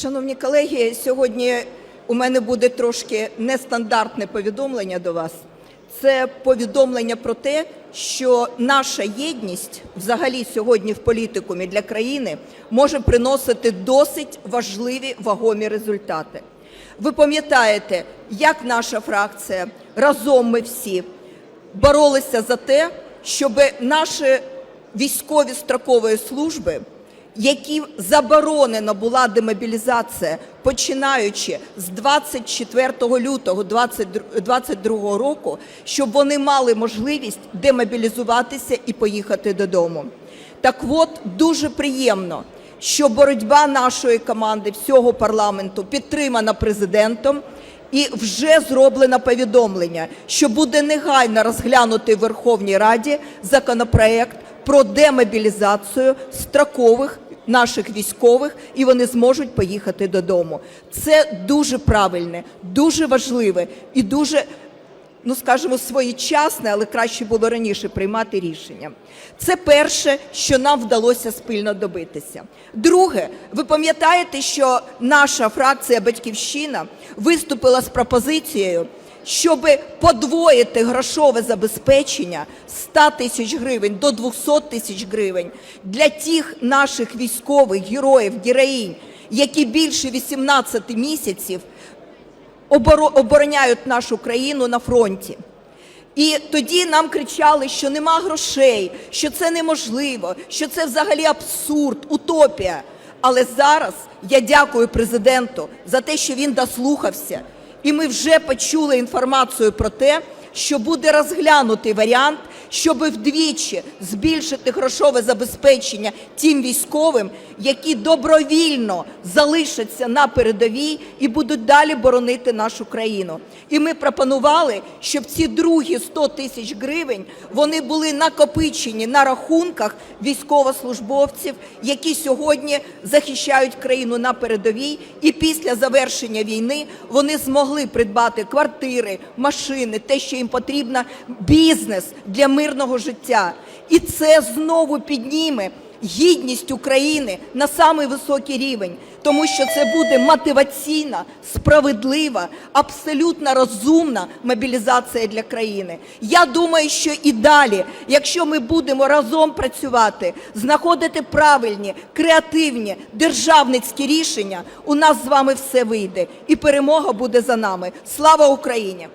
Шановні колеги, сьогодні у мене буде трошки нестандартне повідомлення до вас. Це повідомлення про те, що наша єдність взагалі сьогодні в політикумі для країни може приносити досить важливі вагомі результати. Ви пам'ятаєте, як наша фракція разом ми всі боролися за те, щоб наші військові строкової служби, які заборонена була демобілізація, починаючи з 24 лютого 2022 року, щоб вони мали можливість демобілізуватися і поїхати додому. Так от дуже приємно, що боротьба нашої команди всього парламенту підтримана президентом. І вже зроблено повідомлення, що буде негайно розглянути в Верховній Раді законопроект про демобілізацію строкових наших військових, і вони зможуть поїхати додому. Це дуже правильне, дуже важливе і дуже, ну скажімо, своєчасне, але краще було раніше приймати рішення. Це перше, що нам вдалося спільно добитися. Друге, ви пам'ятаєте, що наша фракція Батьківщина виступила з пропозицією, щоб подвоїти грошове забезпечення з 100 тисяч гривень до 200 тисяч гривень для тих наших військових героїв, героїнь, які більше 18 місяців обороняють нашу країну на фронті. І тоді нам кричали, що нема грошей, що це неможливо, що це взагалі абсурд, утопія. Але зараз я дякую президенту за те, що він дослухався, і ми вже почули інформацію про те, що буде розглянутий варіант, щоб вдвічі збільшити грошове забезпечення тим військовим, які добровільно залишаться на передовій і будуть далі боронити нашу країну. І ми пропонували, щоб ці другі 100 тисяч гривень вони були накопичені на рахунках військовослужбовців, які сьогодні захищають країну на передовій, і після завершення війни вони змогли придбати квартири, машини, те, що їм потрібно, бізнес для мирного життя. І це знову підніме гідність України на самий високий рівень, тому що це буде мотиваційна, справедлива, абсолютно розумна мобілізація для країни. Я думаю, що і далі, якщо ми будемо разом працювати, знаходити правильні, креативні державницькі рішення, у нас з вами все вийде, і перемога буде за нами. Слава Україні!